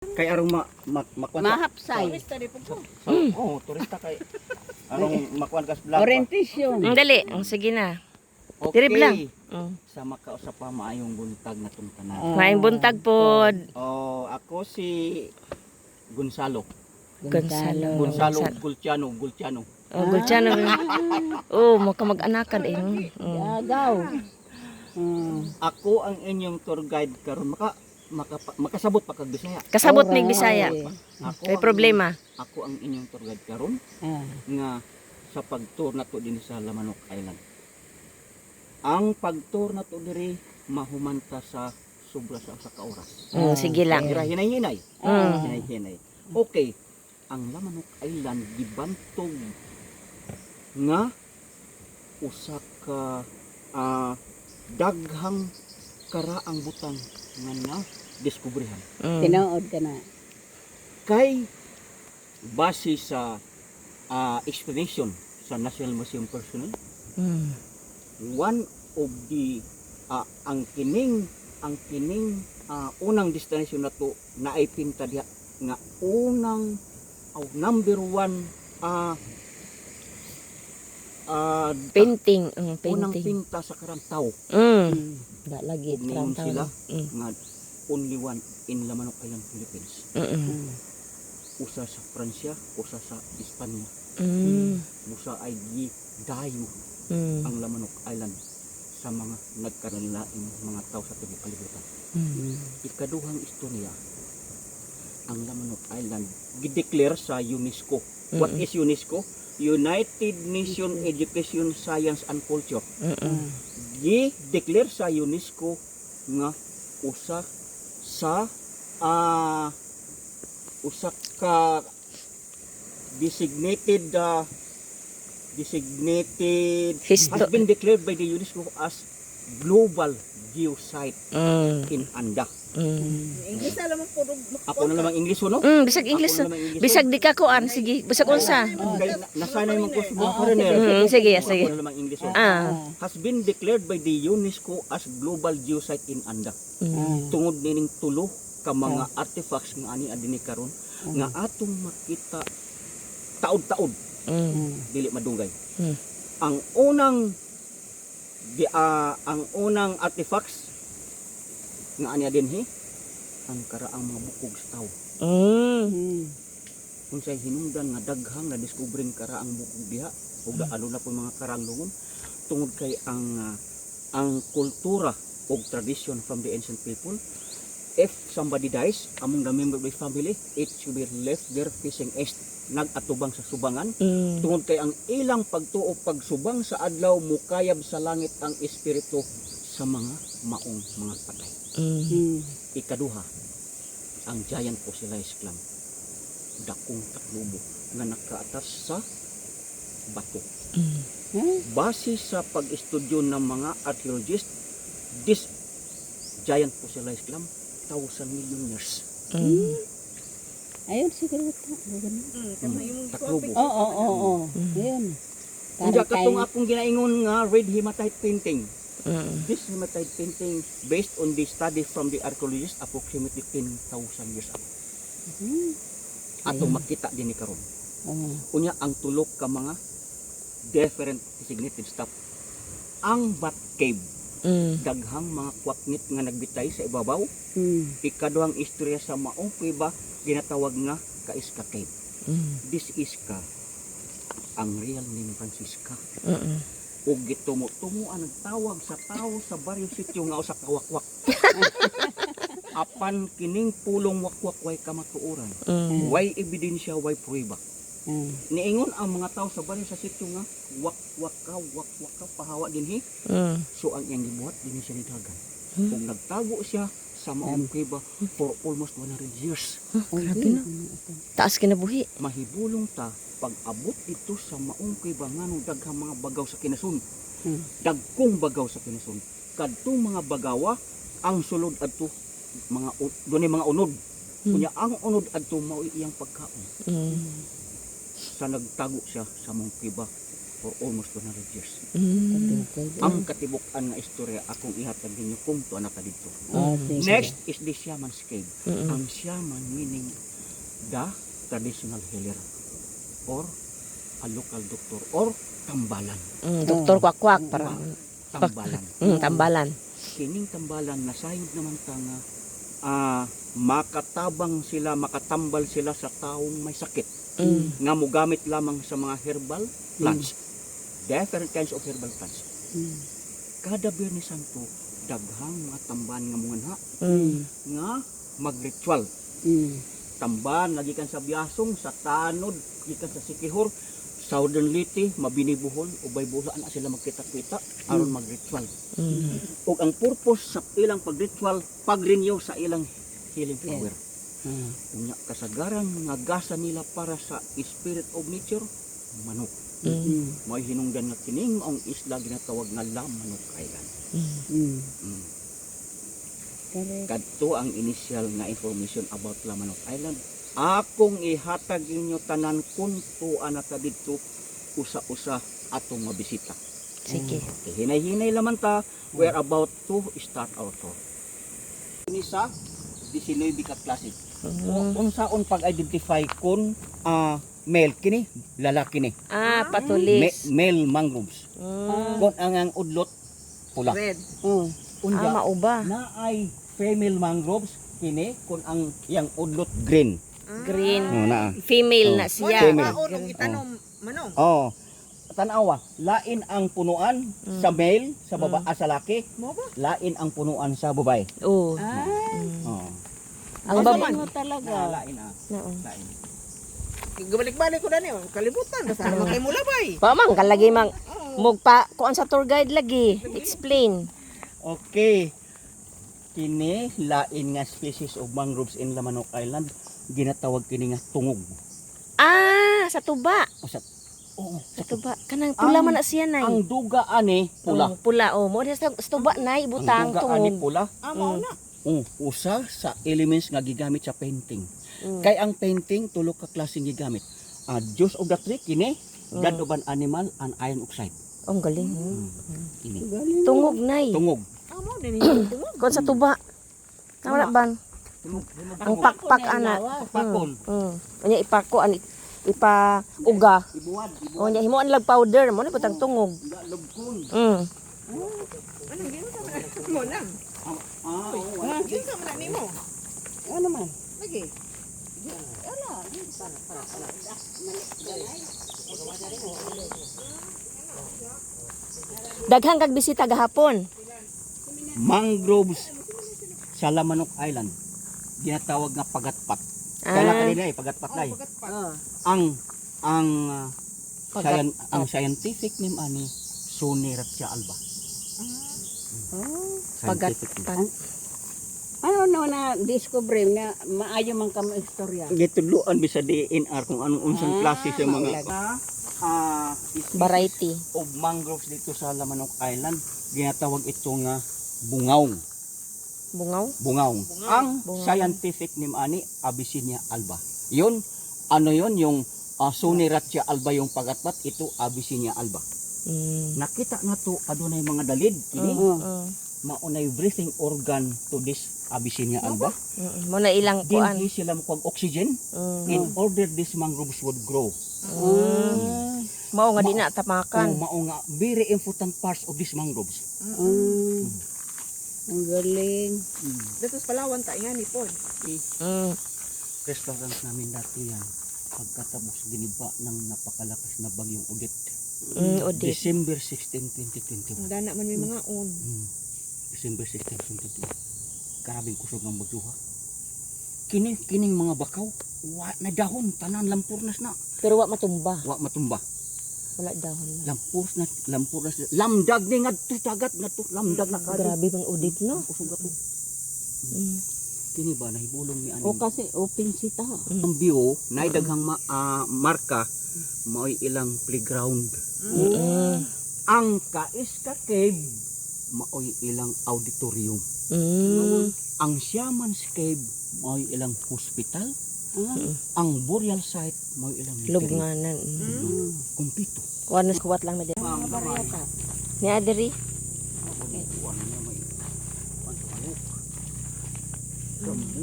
Kay arong ma, ma makuan sa- Mahapsay. sa- oh, turista kay arong makuan kas vlog. Orientation. Ang dali. Ang sige na. Okay. Dirib lang. Mm. Sa makausap pa maayong buntag na tong tanan. Ah. Maing buntag pod. Oh, ako si Gonzalo. Gonzalo. Gonzalo Gonzalo. Gulciano, Gulciano. Oh, Gulciano. Oh, makamag-anakan eh. Mm. Yagaw. Mm. Ako ang inyong tour guide karon maka, maka makasabot pa kag Bisaya. Kasabot mig Bisaya. Ako Kay ang- problema. Ako ang inyong tour guide karon Ah. nga sa pag-tour nato din sa Lamanok Island. Ang pag-tour nato diri mahumanta sa sobra sa usa ka oras. Mm, sige lang. Ira hinay-hinay. Mm. Hinay-hinay. Okay, ang Lamanok Island gibantog nga usa ka ah, daghang karaang butang nga na diskubrihan. Mm. Tinuod ka na. kay base sa ah, explanation sa National Museum personnel Mm. one of the ah, ang kining ang kining ah, unang destination na to na ay pinta diha nga unang oh, number one ah ah, Painting. Mm, unang painting. pinta sa karang tao Mm. Mm. Da lagi trang sila Mm. nga only one in Lamanok Island, Philippines Mm. usa sa Pransya usa sa Espanya Mm. Musa ay gi dayo Mm. ang Lamanok Island sa mga nagkaranilaing mga tao sa tubig kalibutan. Mm. Ikaduhang istorya, ang Lamanok Island gideclare sa UNESCO. What Mm-mm. is UNESCO? United Nation Education, Science and Culture. Mm. Gi-declare sa UNESCO nga usa sa ah usa ka designated ah, designated Histo- has been declared by the UNESCO as global geosite Mm. in Anda. Mm. Ako na lamang English no? Mm, bisag English. Ako na lamang English. Bisag di ka kuan, sige. Bisag unsa. Kay na- nasanay man ko sa mga Oo, foreigner. Mm, sige, sige. Ako na lamang English. no? Ah. Has been declared by the UNESCO as global geosite in Anda. Mm. Tungod nining tulo ka mga artifacts nga ani adini karon nga atong makita taod-taod Mm. dili madungay. Hmm. Ang unang di, ah, ang unang artifacts nga anya dinhi ang karaang mga bukog sa tao. Mm. Mm. Unsay hinungdan nga daghang na diskubring karaang bukog diha ug alo na po mga karaang lungon tungod kay ang ah, ang kultura ug tradition from the ancient people if somebody dies among the member of the family it should be left there facing east nagatubang sa subangan Mm. tungod kay ang ilang pagtuo pagsubang sa adlaw mukayab sa langit ang espiritu sa mga maong mga patay. Mm. Mm. Ikaduha, ang giant fossilized clam. Dakong taklubo nga nakaatas sa bato. Mm. Base sa pag-estudyo ng mga archaeologist, this giant fossilized clam, thousand million years. Mm. Ayun siguro ta. Ganun. Mm, taklubo. Oo, oo, oo. Mm. Ayun. Kung Parang katong akong ginaingon nga red hematite painting, Mm. This hematite painting based on the study from the archaeologists approximately 10,000 years ago. Mm. Ato Ayun. makita din ni karon. Oo. Unya ang tulok ka mga different designated stuff. Ang bat cave, Mm. daghang mga kwaknit nga nagbitay sa ibabaw. Mm. Ikaduhang istorya sa maong kuweba ginatawag nga Kaiska Cave. Mm. This is ka ang real name Francisca. Mm. Ug gitumo-tumo ang nagtawag sa tao sa baryo sitio nga usa ka wakwak. Apan kining pulong wakwak way kamatuoran. Mm. Way ebidensya, way prueba. Mm. Niingon ang mga tao sa baryo sa sitio nga wakwak ka, wakwak ka pahawa dinhi. Mm. So ang iyang gibuhat dinhi siya nidagan. Hmm. Kung nagtago siya sa maong kuweba for almost 100 years. Grabe na. Taas kinabuhi. Mahibulong ta pag abot ito sa maong kuweba nganong daghang mga bagaw sa kinasun. Mm. dagkong bagaw sa kinasun kadtong mga bagawa ang sulod adto mga dunay mga unod Hmm. kunya ang unod adto mao iyang pagkaon Mm. sa nagtago siya sa mong kiba for almost 100 years. Mm. Ang katibuk-an nga istorya akong ihatag ninyo kung tuwa na ka dito. Sige. Next is the shaman's cave. Mm-mm. Ang shaman meaning the traditional healer or a local doctor or tambalan. Mm, Doktor Kwakwak para Tambalan. mm, tambalan. Kining tambalan nasayod naman ta nga ah, makatabang sila, makatambal sila sa taong may sakit Mm. nga mogamit lamang sa mga herbal plants. Different kinds of herbal plants. Mm. Kada Biyernes Santo, daghang mga tamban nga mga Mm. nga magritual Mm. tamban nagikan sa Biasong sa Tanod gikan sa Sikihor Southern Liti mabinibuhol ubay buha na sila magkita-kita aron magritual Mm. ug ang purpose sa ilang pagritual pag-renew sa ilang healing power Ah. unya kasagaran nga gasa nila para sa spirit of nature manok Mm. Mm. may hinungdan nga kining ang isla ginatawag nga La Manok Island Mm. Mm. mm. Kadto ang initial nga information about Lamanok Island. Akong ihatag inyo tanan kung tuan na ta dito usa-usa atong mabisita. Sige. Okay, hinay-hinay laman ta, we're about to start our tour. Ini sa 19 ka klase. Mm. Kung unsaon pag-identify kung ah, male kini, lalaki ni. Ah, Ma- patulis. male mangroves. Mm. Kung ang ang udlot pula. Oh. Ah, Unya, mauba. na ay female mangroves kini kung ang iyang udlot green. Green. Oh, na. Female Oh. na siya. Female. Maunong itanom manong. Oh. Tanawa, lain ang punuan Mm. sa male, sa baba ah, sa laki, Mo ba? lain ang punuan sa babae. Oh. Ah. Mm. Oh. Ang Ang baba. mo talaga. Na, lain ah, Oo. lain. Gabalik-balik ko na niyo. Kalibutan. Basta naman kayo mula ba eh. Pa man kalagi mang mugpa kuan sa tour guide lagi. Explain. Okay. Kini lain nga species of mangroves in Lamanok Island ginatawag kini nga tungog. Ah, sa tuba. O sa Oo, Sa tuba. Kanang pula Ang- man na siya nay. ang duga ani pula. Oh, pula oh. Mo sa, sa tuba nay Ang butang duga ani tungog. pula. Ah, na. Oh, usa sa elements nga gigamit sa painting. Mm. Kay ang painting tulo ka klaseng gigamit. Ah, juice of the tree kini, Mm. blood of an animal and iron oxide. Oh, ang galing. Kini. Galing. Tungog nay. Tungog. Mao din yung tungod. Kon sa tuba. Tama na ban? Tungog. Ang pakpak ana. pakon. Mm. Unya ipako ani ipa uga. Ibuwad, ibuwad. O nya himuan lag powder mo ni butang tungog. Nga, lubkon. Mm. Ano gino sa mo lang. Ah, ah, oo, wala. Gino sa man nimo. Ano man? Lagi. Daghang kag bisita gahapon. Mangroves sa Lamanok Island. Ginatawag nga pagatpat. Kaya Ah, kanina eh, pagatpat na eh. Pagat pa. Ah. Ang ang ah, Pagat- ang scientific name ani Soneratia alba. Oh. pagat Scientific name. pat. Ano no na discover na maayo man kamo istorya. Gituluan bisa DNR kung anong unsang Ah, klase sa mga ah Variety. of mangroves dito sa Lamanok Island. Ginatawag ito nga bungaw. Bungaw. Bungaw. Ang Bungaw. scientific name ani Abyssinia alba. Yun, ano yun, yung uh, Soneratia alba yung pagatpat, ito Abyssinia alba. Mm. Nakita na to, adunay mga dalid, kini, Oo. Mm. maunay breathing organ to this Abyssinia alba. Mm. Mo na ilang kuan. Dinhi sila makuha oxygen Mm. in order these mangroves would grow. Ah. Mao nga di na tapakan. mao nga, very important parts of these mangroves. Mm. Ang galing. Dito sa Palawan ta nga ni pod. Mm. Restaurant namin dati yan. Pagkatapos giniba ng napakalakas na bagyong udit. Mm, udit. December 16, 2021. Ang dana man may mga on. Hmm. December 16, 2021. Karabing kusog ng bagyoha. Kini, kining mga bakaw, wa na dahon, tanan lampurnas na. Pero wa matumba. Wa matumba. Wala dahon na. Lampurs na, lampurnas na. Lamdag ni nga to, tagat nga to, lamdag na kadto. Grabe bang udit no? Kusog ato. Mm. Kini ba, nahibulong ni O aning. kasi open sita. Ang view, naidaghang ma, ah, marka, mao'y ilang playground. Mm. Ang Kaiska Cave, mao'y ilang auditorium. Mm. Ang Shaman's Cave, mao'y ilang hospital. Ah, Ang burial site mo ilang. Lubnganan. Mm. mm. Kumpito. Kuha na kuwat lang na din. Ma'am, Bariyata. Ni Adri. Kuwan niya may pagkawalok.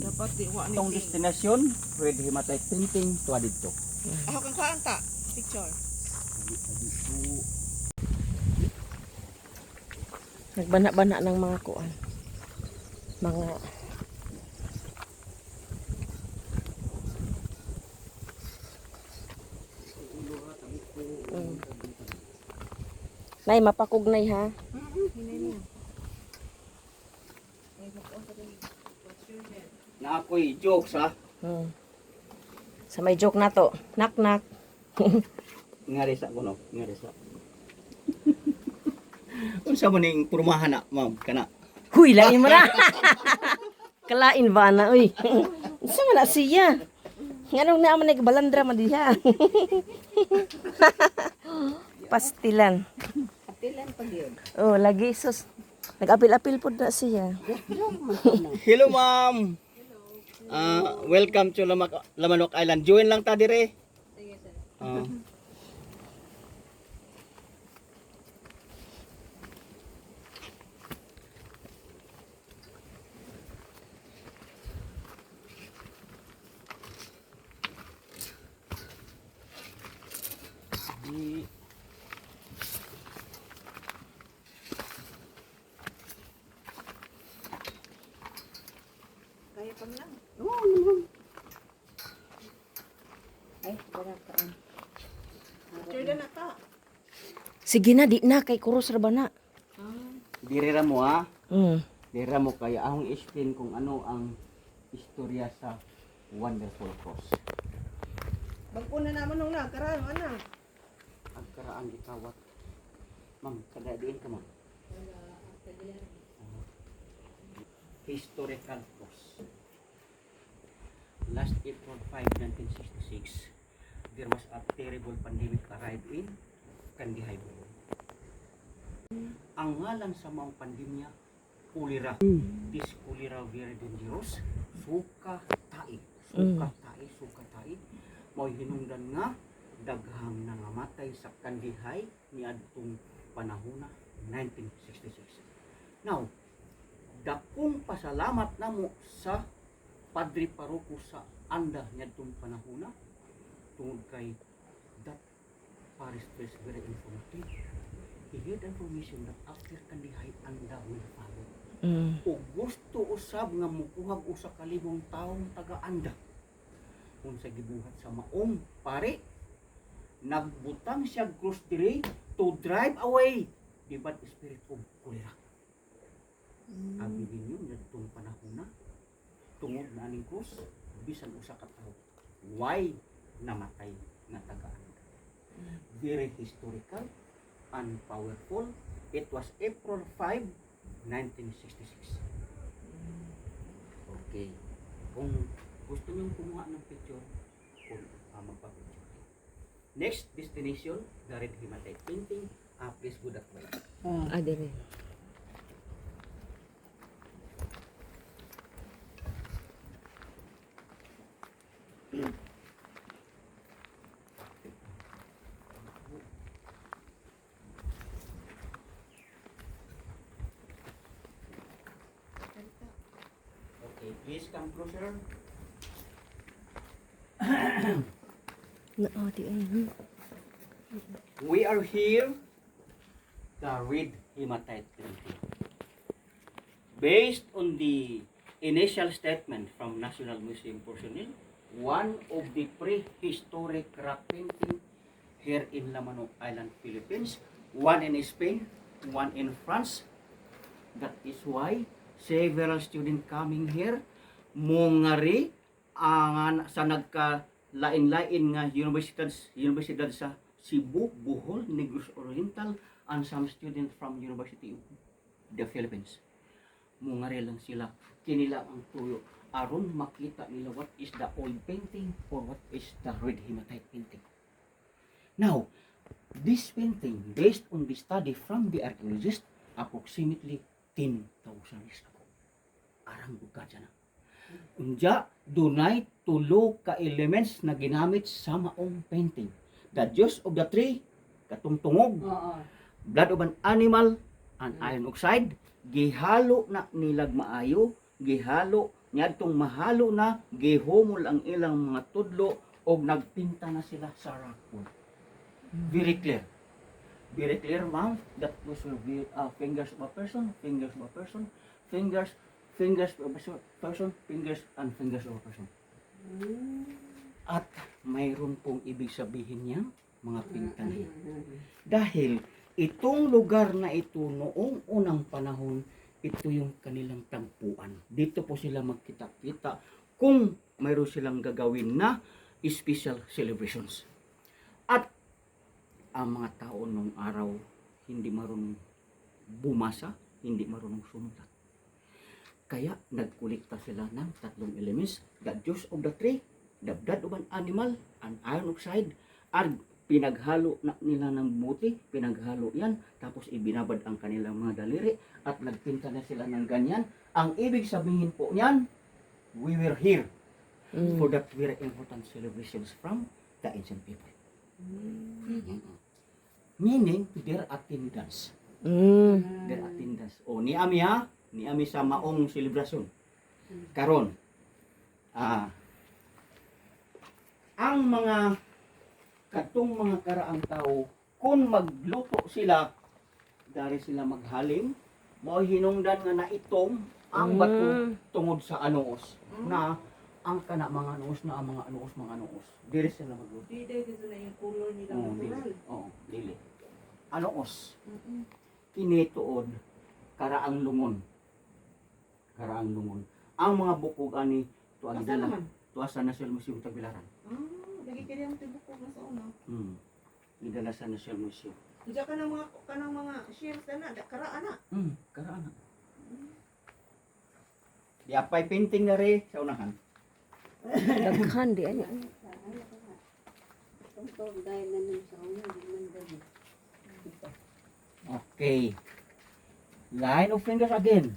Dapat di wa Itong ni. destination, pwede himatay painting tuwa dito. Ako kang kaanta. Picture. Nagbana-bana ng mga kuan. Mga Mm. Nay, mapakugnay ha. Na ako'y jokes ha. Hmm. Sa may joke na to. Knock knock. Ngari sa kuno, ngari sa. Unsa man ning purmahan na, ma'am, kana. Huy, lain mo na. Kalain ba na, uy. Sa man na siya. Nganong naman nagbalandra man diha. Pastilan. Kapilan pag yun. Oh, lagi sus. Nag-apil-apil po na siya. Hello, ma'am. Ah, welcome to Lamanok Island. Join lang ta dire. Sige, sir. Kaya pa lang. Oo, naman. Ay, wala ka. Picture na nata. Sige na, di na. Kay kuros ra ba na? Dire ra mo ha. Mm. Dire ra mo kaya akong explain kung ano ang istorya sa Wonderful Cross. Bagpuna naman nung nagkaraan. Ano? Ang karaan gitawat. Ma'am, kada diin ka ma'am. Historical cross. Last April 5, 1966, there was a terrible pandemic arrived in Kandihay, Bohol. Ang ngalan sa mga pandemya, cholera. This cholera very dangerous. Suka tai. Suka tai, suka tai. Mo'y hinungdan nga daghang nangamatay sa Kandihay ni adtong panahon na 1966. Now, dakong pasalamat namo sa Padre Paroko sa anda niadtong panahon na tungod kay that parish priest very informative. He had information that after Kandihay anda will follow. Mm. O gusto usab nga mukuhag usa ka libong taong taga-anda. Kung sa gibuhat sa maong pare, nagbutang siya cross diri to drive away the bad spirit of cholera. Abi ninyo ngadtong panahon na tungod na aning cross bisan usa ka tawo. Why namatay nga taga-anda? Very historical and powerful. It was April 5, 1966. Okay. Kung gusto nyo kumuha ng picture, kung uh, magpa-picture. Next destination, the Red Hematite Painting. Uh, please go that way. Ah, Adri. Okay, please come closer. Na, oh, ay. hmm. We are here, the Red Hematite Painting. Based on the initial statement from National Museum personnel, one of the prehistoric rock painting here in Lamanok Island, Philippines, one in Spain, one in France. That is why several students coming here mongari ang sa nagka lain-lain nga universidad universidad sa Cebu, Bohol, Negros Oriental and some students from University of the Philippines. Mungari lang sila kinila ang tuyo aron makita nila what is the old painting or what is the red hematite painting. Now, this painting based on the study from the archaeologist approximately 10,000 years ago. Arang buka dyan na. Unya, dunay tulo ka elements na ginamit sa maong painting. The juice of the tree, katong tungog, Oo. blood of an animal, and iron oxide, gihalo na nilag maayo, gihalo niadtong mahalo na, gihumol ang ilang mga tudlo, og nagpinta na sila sa rockwood. Very clear. Very clear, ma'am. That was will be uh, fingers of a person, fingers of a person, fingers, fingers of perso- person, fingers, and fingers of person. At mayroon pong ibig sabihin niya, mga pinta na yan. Dahil itong lugar na ito noong unang panahon, ito yung kanilang tagpuan. Dito po sila magkita-kita kung mayroon silang gagawin na special celebrations. At ang mga tao nung araw hindi marunong bumasa, hindi marunong sumulat. Kaya nagkulikta sila ng tatlong elements, the juice of the tree, the blood of an animal, and iron oxide, at pinaghalo na nila ng buti, pinaghalo yan, tapos ibinabad ang kanilang mga daliri, at nagpinta na sila ng ganyan. Ang ibig sabihin po niyan, we were here Mm. for that very important celebrations from the ancient people. Meaning, their attendance. Mm. Their attendance. O, ni ami ha, ni ami sa maong selebrasyon. Karon, ah, ang mga katong mga karaang tao, kung magluto sila, dari sila maghalim, mo hinungdan nga na itong ang bato Mm. tungod sa anoos na ang kana mga anoos na ang mga anoos mga anoos diri sila magluto Hindi, dito na yung color nila Oo, natural. dili. Oo, dili. Anoos. Kinituod karaang lungon. Karaang lungon. Ang mga bukog ani tuwa Asa gidala. naman? Tuwa sa National Museum Tagbilaran. Ah, lagi kaya yung tibukog na sa una. Hmm. Gidala sa National Museum. Diyan ka ng mga, ka ng mga shares na na, karaan na. Hmm, karaan. Di apay painting na rin sa unahan. Daghan di ani. Na. Okay. Line of fingers again.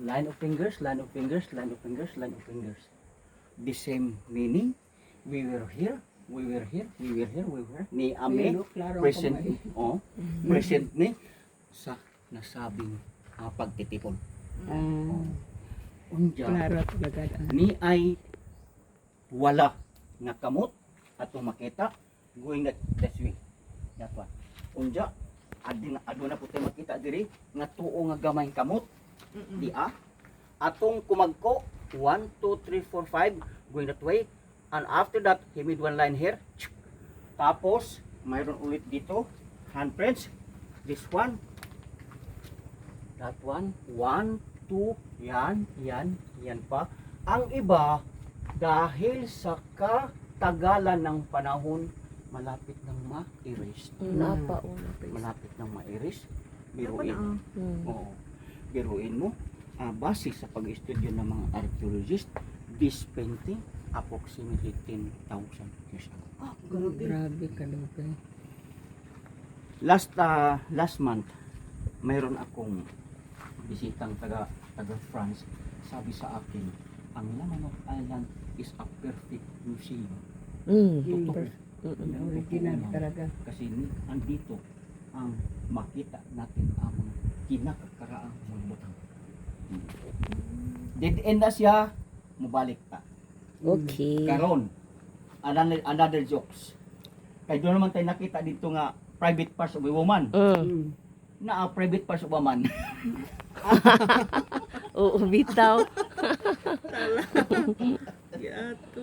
Line of fingers, line of fingers, line of fingers, line of fingers. The same meaning. We were here, we were here, we were here, we were Ni Ame, present, oh, present ni sa nasabing ah, pagtitipon. Ah, Unja, klaro talaga. ni ay wala nga kamot atong makita going that this way that one. Unja adi na ado na puti makita diri. Nga tuo nga gamay kamot di a atong kumagko 1 2 3 4 5 going that way. And after that he made one line here. Tapos mayroon ulit dito. Handprints this one. That one. 1 2 yan yan yan pa. Ang iba dahil sa katagalan ng panahon malapit nang ma-erase. Pa. malapit nang ma-erase. Biruin. Mm. Oo. Biruin mo, ah, base sa pag-estudyo ng mga archaeologist, this painting approximately 10,000 years ago. Ah, grabe. Grabe ka. Last ah, last month, mayroon akong bisitang taga taga France. Sabi sa akin, ang Lamanok Island is a perfect museum. Mm. Totoo. Mm. Original talaga. Kasi ni- andito ang makita natin ang mga kinakakaraang mga butang. Dead end na siya, mubalik ta. Okay. Karon, another, another jokes. Kaya doon naman tayo nakita dito nga private parts of a woman. Mm. Mm. Na ah, private parts of a man. Oo, bitaw. Yato.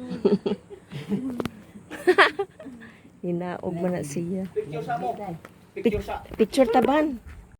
Hinaog man na siya. Picture sa mo. Picture sa Picture taban.